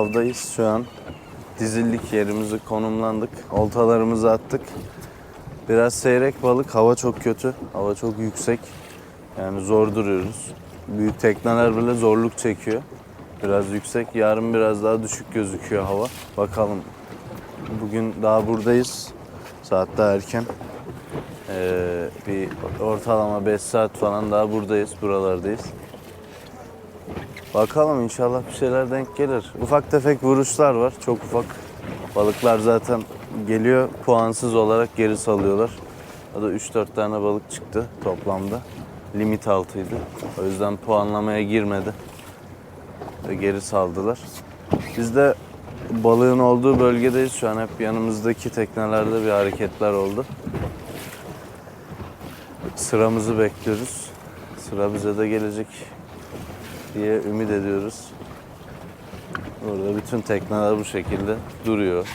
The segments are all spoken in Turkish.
Avdayız şu an. Dizildik yerimizi konumlandık. Oltalarımızı attık. Biraz seyrek balık. Hava çok kötü. Hava çok yüksek. Yani zor duruyoruz. Büyük tekneler bile zorluk çekiyor. Biraz yüksek. Yarın biraz daha düşük gözüküyor hava. Bakalım. Bugün daha buradayız. Saat daha erken. Ee, bir ortalama 5 saat falan daha buradayız. Buralardayız. Bakalım inşallah bir şeyler denk gelir. Ufak tefek vuruşlar var. Çok ufak. Balıklar zaten geliyor puansız olarak geri salıyorlar. O da 3-4 tane balık çıktı toplamda. Limit altıydı. O yüzden puanlamaya girmedi. Ve geri saldılar. Biz de balığın olduğu bölgedeyiz şu an. Hep yanımızdaki teknelerde bir hareketler oldu. Sıramızı bekliyoruz. Sıra bize de gelecek diye ümit ediyoruz. Burada bütün tekneler bu şekilde duruyor.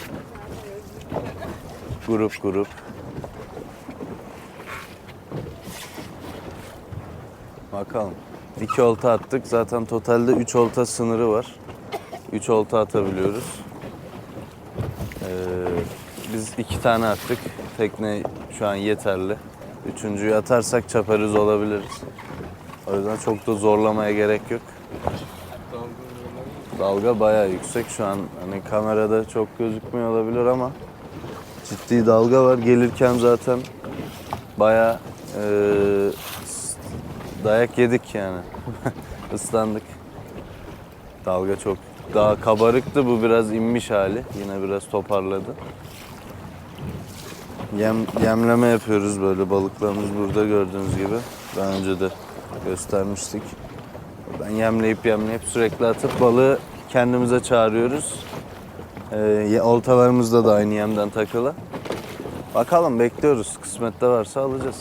Grup grup. Bakalım. İki olta attık. Zaten totalde üç olta sınırı var. Üç olta atabiliyoruz. Ee, biz iki tane attık. Tekne şu an yeterli. Üçüncüyü atarsak çaparız olabiliriz. O yüzden çok da zorlamaya gerek yok. Dalga bayağı yüksek şu an. Hani kamerada çok gözükmüyor olabilir ama ciddi dalga var. Gelirken zaten bayağı s- dayak yedik yani. Islandık. Dalga çok daha kabarıktı. Bu biraz inmiş hali. Yine biraz toparladı. Yem, yemleme yapıyoruz böyle balıklarımız burada gördüğünüz gibi. Daha önce de göstermiştik. Buradan yemleyip yemleyip sürekli atıp balığı kendimize çağırıyoruz. Ee, ye- oltalarımızda da aynı yemden takılı. Bakalım bekliyoruz. Kısmette varsa alacağız.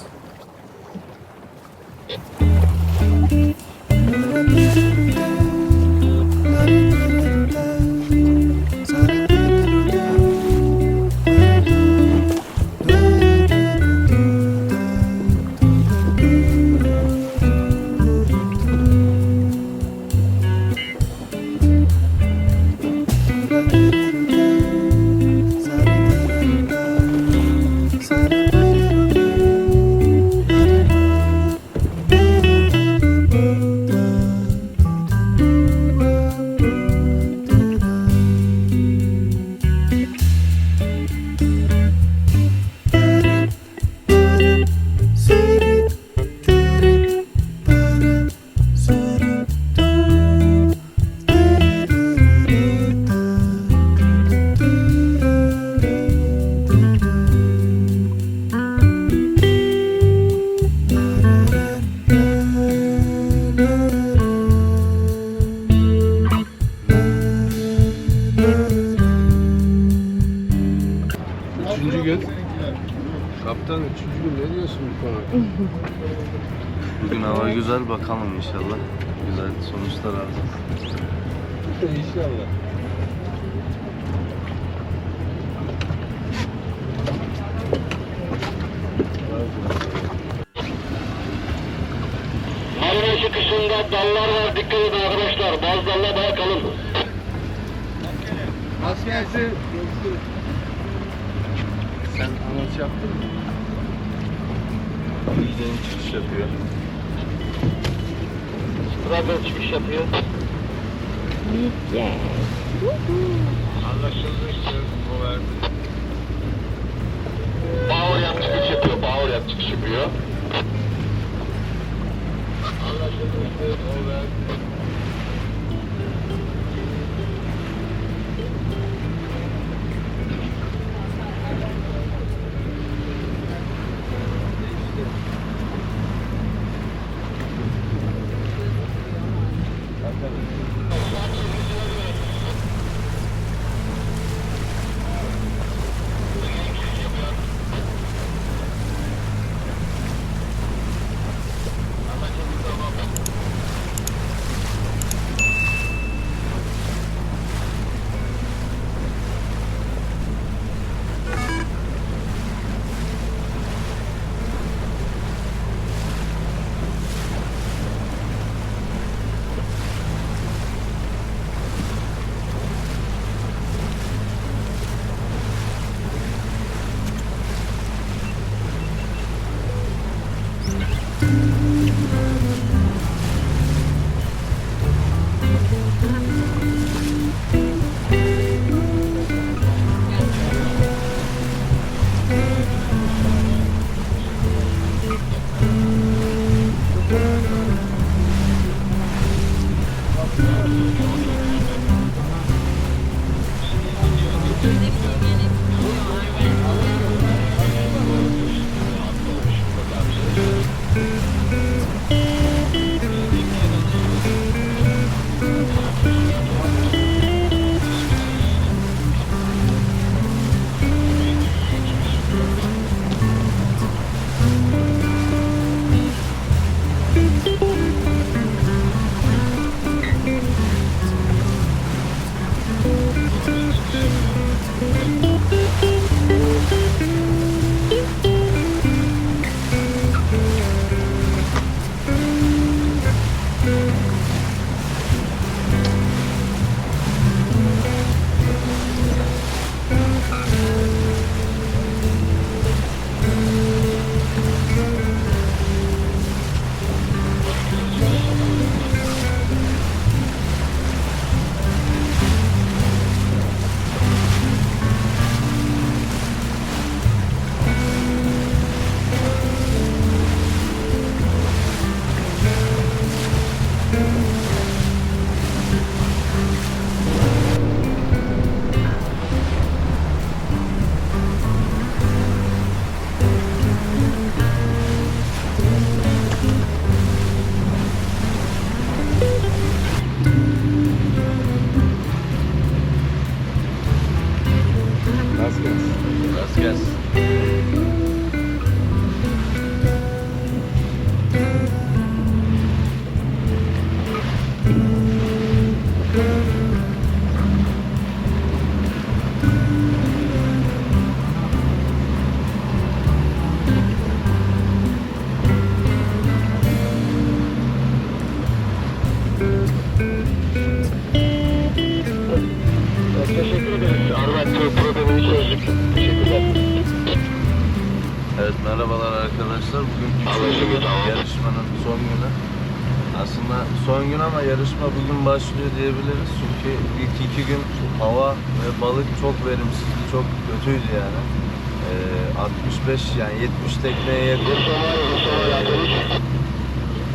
Gün ne diyorsun bu konu? Bugün hava güzel bakalım inşallah. Güzel sonuçlar alacağız. İnşallah. Marmara çıkışında dallar var. Dikkat edin arkadaşlar. Bazı dallar bayağı kalın. Nasıl gelsin? Sen anons yaptın mı? İyice'nin çıkış yapıyor. Radyo çıkış yapıyor. Anlaşıldı işte. O verdi. Bağıryan çıkış yapıyor. Bağıryan çıkış yapıyor. Anlaşıldı işte. O verdi. Balık çok verimsizdi, çok kötüydü yani. Ee, 65 yani 70 tekneye yakın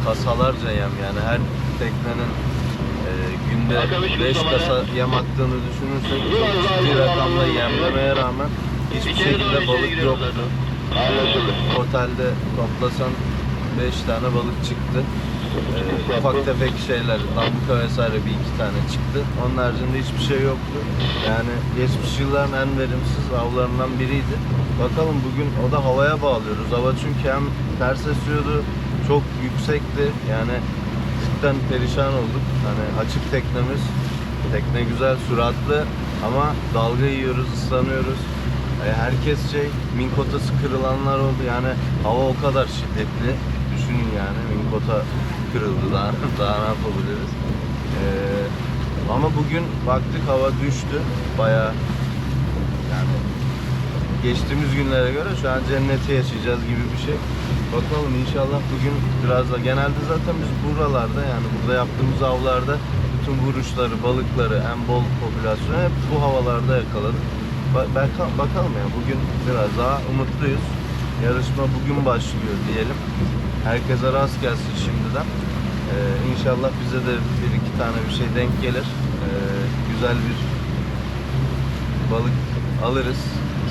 kasalarca yem yani her teknenin e, günde Arkadaş 5 Mustafa kasa yem attığını düşünürsek çok ciddi rakamla yemlemeye rağmen hiçbir şekilde balık yoktu. Otelde toplasan 5 tane balık çıktı. Ee, ufak tefek şeyler, dambuka vesaire bir iki tane çıktı. Onun haricinde hiçbir şey yoktu. Yani geçmiş yılların en verimsiz avlarından biriydi. Bakalım bugün o da havaya bağlıyoruz. Hava çünkü hem ters esiyordu, çok yüksekti. Yani cidden perişan olduk. Hani açık teknemiz, tekne güzel, süratli ama dalga yiyoruz, ıslanıyoruz. E, herkes şey, minkotası kırılanlar oldu. Yani hava o kadar şiddetli. Düşünün yani minkota kırıldı. Daha, daha ne yapabiliriz? E, ama bugün baktık hava düştü. Baya yani geçtiğimiz günlere göre şu an cenneti yaşayacağız gibi bir şey. Bakalım inşallah bugün biraz da genelde zaten biz buralarda yani burada yaptığımız avlarda bütün vuruşları, balıkları, en bol popülasyonu hep bu havalarda yakaladık. Ba- baka- bakalım yani bugün biraz daha umutluyuz. Yarışma bugün başlıyor diyelim. Herkese rast gelsin şimdiden. Ee, inşallah bize de bir iki tane bir şey denk gelir. Ee, güzel bir balık alırız,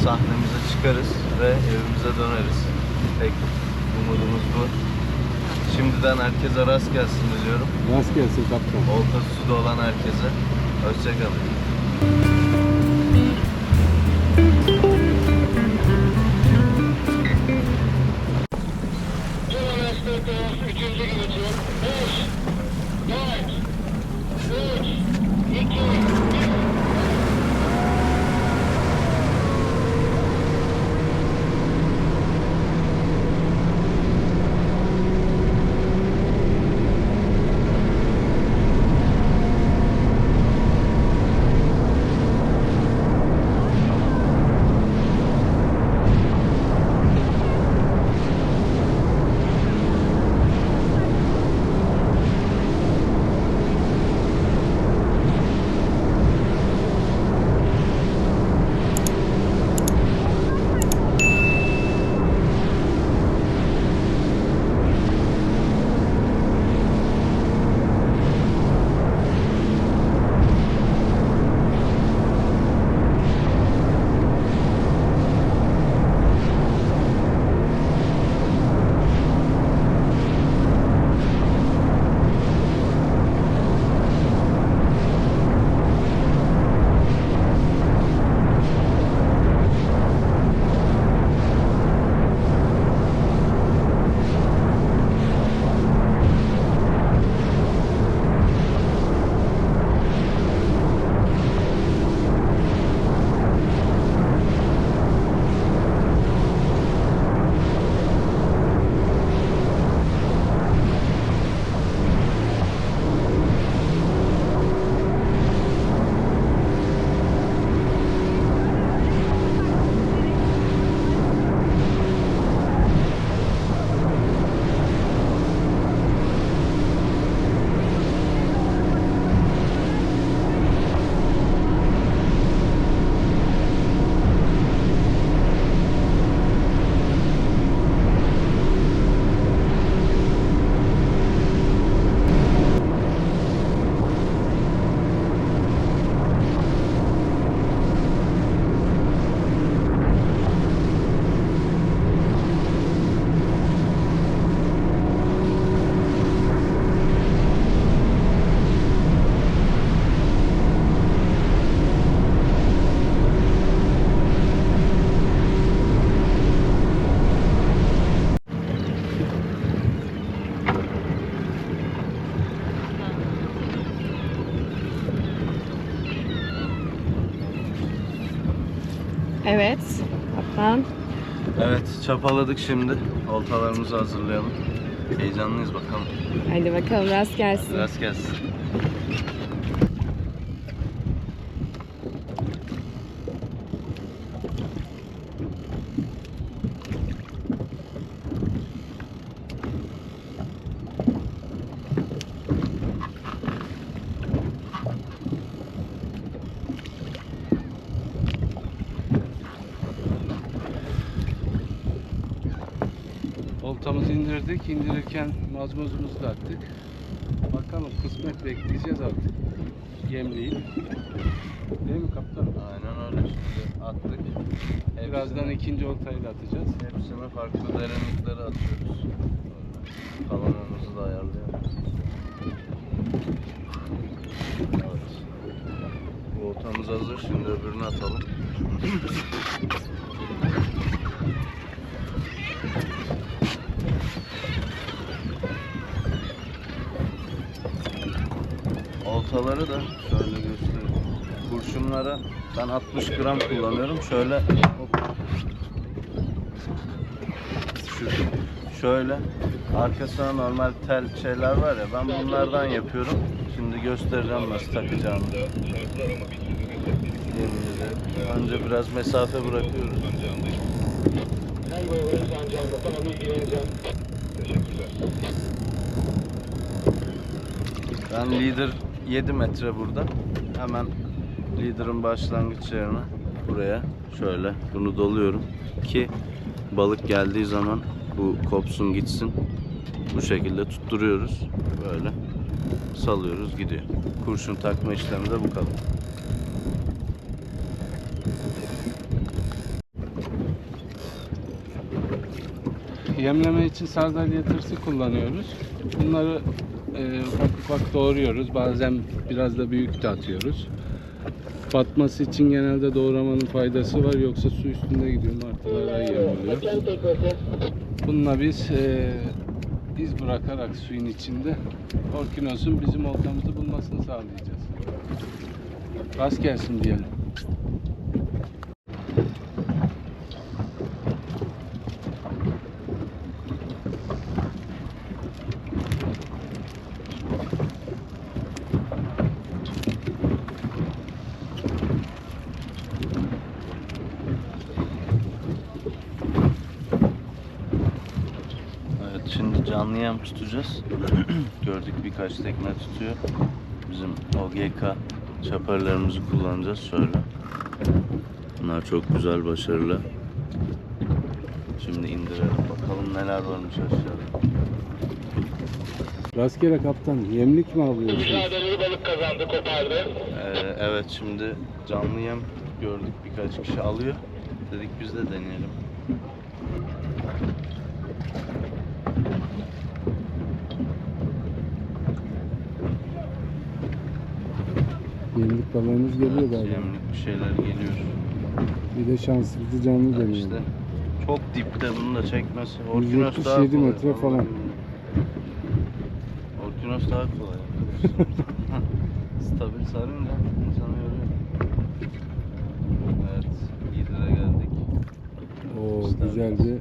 sahnemize çıkarız ve evimize döneriz. Tek umudumuz bu. Şimdiden herkese rast gelsin diliyorum. Rast gelsin kaptan. Olta suda olan herkese. Hoşçakalın. Çapaladık şimdi. Oltalarımızı hazırlayalım. Heyecanlıyız bakalım. Hadi bakalım rast gelsin. Rast gelsin. Oltamızı indirdik. İndirirken mazmozumuzu da attık. Bakalım kısmet bekleyeceğiz artık. Yemleyip. Değil mi kaptan? Aynen öyle şimdi attık. Birazdan ikinci oltayı da atacağız. Hepsine farklı derinliklere atıyoruz. Kalanımızı da ayarlayalım. Evet. Bu oltamız hazır. Şimdi öbürünü atalım. Oltaları da şöyle göstereyim. Kurşunlara ben 60 gram kullanıyorum. Şöyle hop, şöyle arkasına normal tel şeyler var ya ben bunlardan yapıyorum. Şimdi göstereceğim nasıl takacağımı. Yeminle. Önce biraz mesafe bırakıyoruz. Ben lider 7 metre burada. Hemen lider'ın başlangıç yerine buraya şöyle bunu doluyorum ki balık geldiği zaman bu kopsun gitsin. Bu şekilde tutturuyoruz. Böyle salıyoruz gidiyor. Kurşun takma işlemi de bu kadar. Yemleme için sardalya tırsı kullanıyoruz. Bunları e, ufak ufak doğruyoruz. Bazen biraz da büyük de atıyoruz. Batması için genelde doğramanın faydası var. Yoksa su üstünde gidiyor. Martılar daha iyi oluyor. Bununla biz e, iz bırakarak suyun içinde orkinosun bizim oltamızı bulmasını sağlayacağız. Rast gelsin diyelim. Evet şimdi canlı yem tutacağız. Gördük birkaç tekne tutuyor. Bizim OGK çaparlarımızı kullanacağız şöyle. Bunlar çok güzel başarılı. Şimdi indirelim bakalım neler varmış aşağıda. Rastgele kaptan yemlik mi alıyorsunuz? Mücadeleli balık kazandı, kopardı. Ee, evet şimdi canlı yem gördük birkaç kişi alıyor. Dedik biz de deneyelim. Balığımız geliyor Evet, galiba. yemlik bir şeyler geliyor. Bir de şansımızı canlı deniyor. işte çok dipte bunu da çekmesi. Orkinos 177 daha kolay. metre falan. Orkinos daha kolay. Stabil sarınca insanı yoruyor. Evet, İdil'e geldik. Oo İstavrit. güzel bir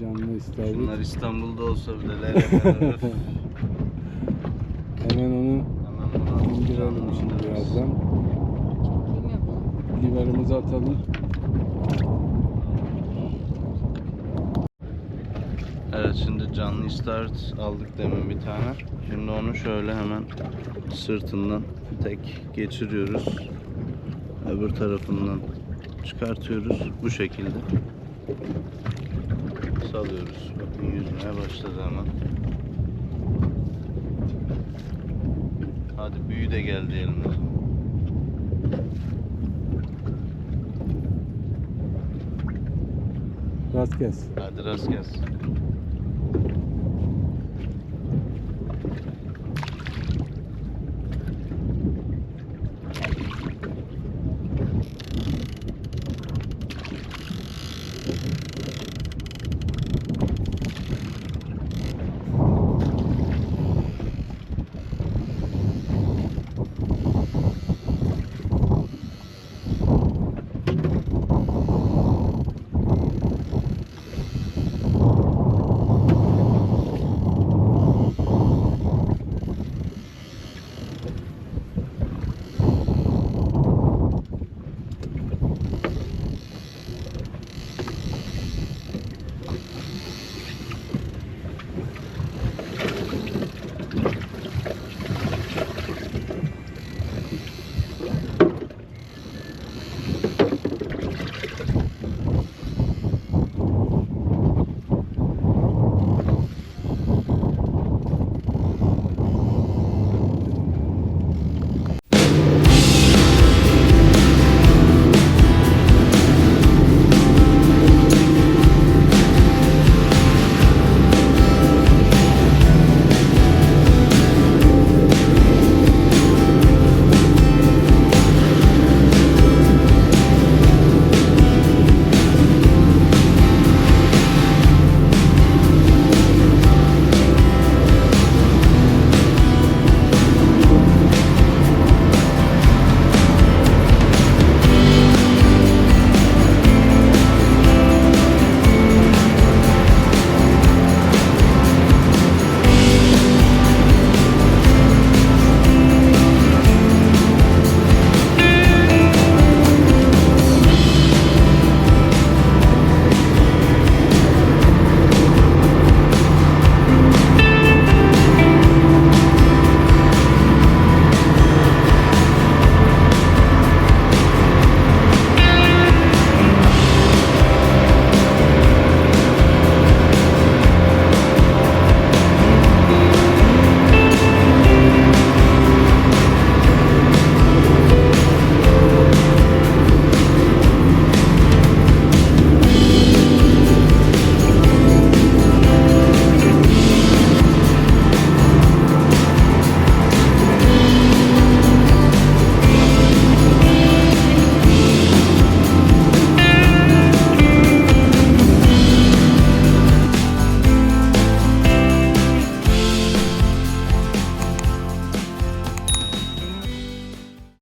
canlı istavrit. Bunlar İstanbul'da olsa bile Hemen onu indirelim şimdi birazdan. Livarımızı atalım. Evet şimdi canlı start aldık demin bir tane. Şimdi onu şöyle hemen sırtından tek geçiriyoruz. Öbür tarafından çıkartıyoruz. Bu şekilde. Salıyoruz. Bakın yüzmeye başladı hemen. Hadi büyü de geldi eline. Rast gelsin. Hadi rast gelsin.